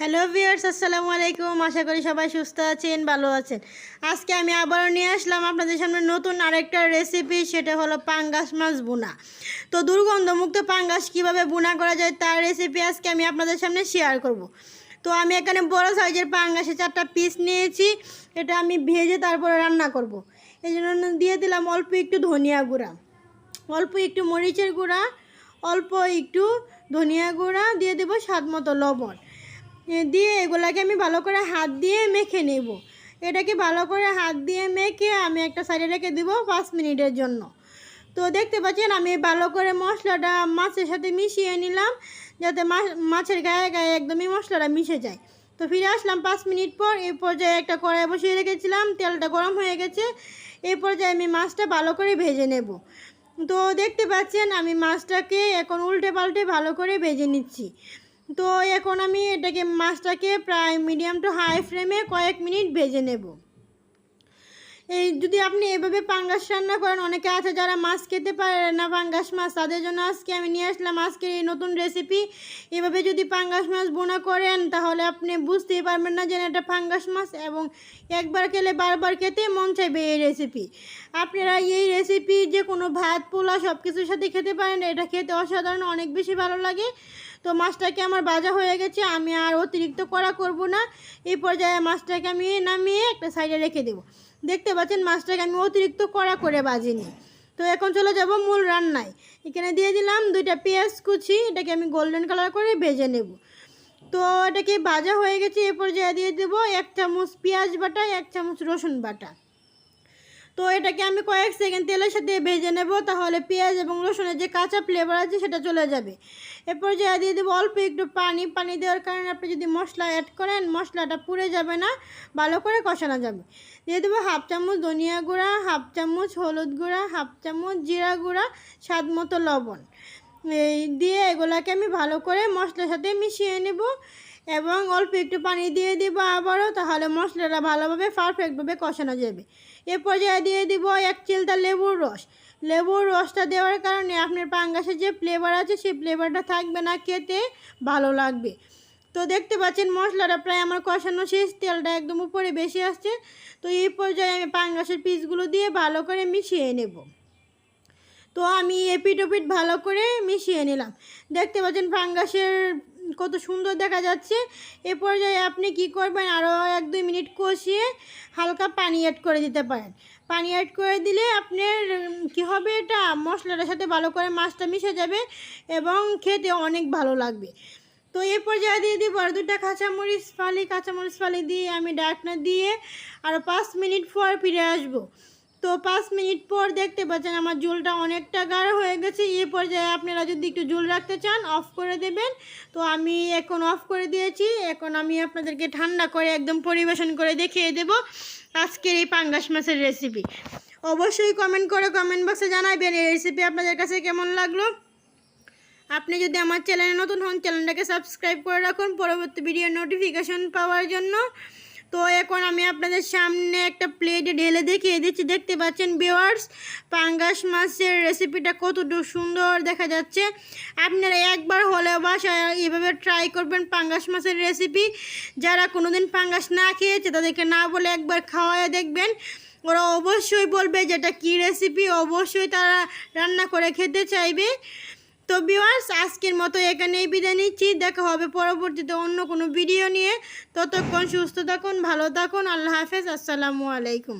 Hello viewers আসসালামু আলাইকুম। আশা করি সবাই সুস্থ আছেন, ভালো আছেন। আজকে আমি আবারও নিয়ে আসলাম আপনাদের সামনে নতুন আরেকটা রেসিপি সেটা হলো পাঙ্গাস মাছ বুনা তো দুর্গন্ধমুক্ত পাঙ্গাস কীভাবে বুনা করা যায় তার রেসিপি আজকে আমি আপনাদের সামনে শেয়ার করব। তো আমি এখানে বড় সাইজের পাঙ্গাসে চারটা পিস নিয়েছি, এটা আমি ভেজে তারপরে রান্না করব। এই জন্য দিয়ে দিলাম অল্প একটু ধনিয়া গুঁড়া। অল্প একটু মরিচের গুঁড়া, অল্প একটু ধনিয়া গুঁড়া, দিয়ে দেবো স্বাদ মতো লবণ। দিয়ে এগুলাকে আমি ভালো করে হাত দিয়ে মেখে নেব। এটাকে ভালো করে হাত দিয়ে মেখে আমি একটা সাইডে রেখে দেবো পাঁচ মিনিটের জন্য। তো দেখতে পাচ্ছেন, আমি ভালো করে মশলাটা মাছের সাথে মিশিয়ে নিলাম, যাতে মাছের গায়ে গায়ে একদমই মশলাটা মিশে যায়। তো ফিরে আসলাম পাঁচ মিনিট পর এই পর্যায়ে একটা কড়াই বসিয়ে রেখেছিলাম, তেলটা গরম হয়ে গেছে। এই পর্যায়ে আমি মাছটা ভালো করে ভেজে নেব। তো দেখতে পাচ্ছেন, আমি মাছটাকে এখন উল্টে পাল্টে ভালো করে ভেজে নিচ্ছি। তো এখন আমি এটাকে মাছটাকে প্রায় মিডিয়াম টু হাই ফ্লেমে কয়েক মিনিট ভেজে নেব। এই যদি আপনি এভাবে পাঙ্গাস রান্না করেন, অনেকে আছে যারা মাছ খেতে পারে না পাঙ্গাস মাছ, তাদের জন্য আজকে আমি নিয়ে আসলাম আজকের এই নতুন রেসিপি এভাবে যদি পাঙ্গাস মাছ বোনা করেন, তাহলে আপনি বুঝতেই পারবেন না যে এটা পাঙ্গাস মাছ এবং একবার খেলে বারবার খেতে মন চাইবে এই রেসিপি আপনারা এই রেসিপি যে কোনো ভাত, পোলা সব কিছুর সাথে খেতে পারেন, এটা খেতে অসাধারণ, অনেক বেশি ভালো লাগে। তো মাছটাকে আমার ভাজা হয়ে গেছে, আমি আর অতিরিক্ত করা করব না। এই পর্যায়ে মাছটাকে আমি নামিয়ে একটা সাইডে রেখে দেবো। দেখতে পাচ্ছেন মাছটাকে আমি অতিরিক্ত কড়া করে বাজিনি তো এখন চলে যাব মূল রান্নায়। এখানে দিয়ে দিলাম দুইটা পেঁয়াজ কুচি, এটাকে আমি গোল্ডেন কালার করে ভেজে নেব। তো এটাকে ভাজা হয়ে গেছে, এ পর্যায়ে দিয়ে দেবো এক চামচ পেঁয়াজ বাটা, এক চামচ রসুন বাটা। তো এটাকে আমি কয়েক সেকেন্ড তেলের সাথে ভেজে নেব, তাহলে পেঁয়াজ এবং রসুনের যে কাঁচা ফ্লেভার আছে সেটা চলে যাবে। এরপর যে দিয়ে দেবো অল্প একটু পানি পানি দেওয়ার কারণে আপনি যদি মশলা অ্যাড করেন, মশলাটা পুড়ে যাবে না, ভালো করে কষানো যাবে। দিয়ে দেবো হাফ চামচ ধনিয়া গুঁড়া, হাফ চামচ হলুদ গুঁড়া, হাফ চামচ জিরা গুঁড়া, স্বাদ মতো লবণ। এই দিয়ে এগুলাকে আমি ভালো করে মশলার সাথে মিশিয়ে নেব। এবং অল্প একটু পানি দিয়ে দিব আবারও, তাহলে মশলাটা ভালোভাবে পারফেক্টভাবে কষানো যাবে। এ পর্যায়ে দিয়ে দিব এক চিলতা লেবুর রস। লেবুর রসটা দেওয়ার কারণে আপনার পাঙ্গাসের যে ফ্লেভার আছে, সেই ফ্লেভারটা থাকবে না, খেতে ভালো লাগবে। তো দেখতে পাচ্ছেন, মশলাটা প্রায় আমার কষানো শেষ, তেলটা একদম উপরে বেশি আসছে। তো এই পর্যায়ে আমি পাঙ্গাসের পিসগুলো দিয়ে ভালো করে মিশিয়ে নেব। তো আমি এপিট ওপিট ভালো করে মিশিয়ে নিলাম। দেখতে পাচ্ছেন ফাঙ্গাসের কত সুন্দর দেখা যাচ্ছে। এ পর্যায়ে আপনি কি করবেন? আরও এক দুই মিনিট কষিয়ে হালকা পানি অ্যাড করে দিতে পারেন। পানি অ্যাড করে দিলে আপনার কি হবে এটা? মশলাটার সাথে ভালো করে মাছটা মিশে যাবে এবং খেতে অনেক ভালো লাগবে। তো এই পর্যায়ে দিয়ে দিব আর দুটা কাঁচামরিচ ফালি। কাঁচামরিচ ফালি দিয়ে আমি ডাকনা দিয়ে আরও পাঁচ মিনিট পর ফিরে আসব। তো পাঁচ মিনিট পর দেখতে পাচ্ছেন আমার ঝোলটা অনেকটা গাঢ় হয়ে গেছে। এই পর্যায়ে আপনারা যদি একটু ঝোল রাখতে চান, অফ করে দেবেন। তো আমি এখন অফ করে দিয়েছি। এখন আমি আপনাদেরকে ঠান্ডা করে একদম পরিবেশন করে দেখিয়ে দেব আজকের এই পাঙ্গাস মাছের রেসিপি অবশ্যই কমেন্ট করে কমেন্ট বক্সে জানাবেন এই রেসিপি আপনাদের কাছে কেমন লাগল। আপনি যদি আমার চ্যানেলে নতুন হন চ্যানেলটাকে সাবস্ক্রাইব করে রাখুন। পরবর্তী ভিডিও নোটিফিকেশন পাওয়ার জন্য। তো এখন আমি আপনাদের সামনে একটা প্লেটে ঢেলে দেখিয়ে দিচ্ছি। দেখতে পাচ্ছেন ভিওয়ার্স পাঙ্গাস মাছের রেসিপিটা কতটুকু সুন্দর দেখা যাচ্ছে। আপনারা একবার হলে বাসায় এভাবে ট্রাই করবেন পাঙ্গাস মাছের রেসিপি যারা কোনোদিন পাঙ্গাস না খেয়েছে, তাদেরকে না বলে একবার খাওয়ায় দেখবেন। ওরা অবশ্যই বলবে যেটা কী রেসিপি অবশ্যই তারা রান্না করে খেতে চাইবে। তো ভিউয়ার্স আজকের মতো এখানেই বিদায় নিচ্ছি। দেখা হবে পরবর্তীতে অন্য কোনো ভিডিও নিয়ে। ততক্ষণ সুস্থ থাকুন, ভালো থাকুন। আল্লাহ হাফেজ। আসসালামু আলাইকুম।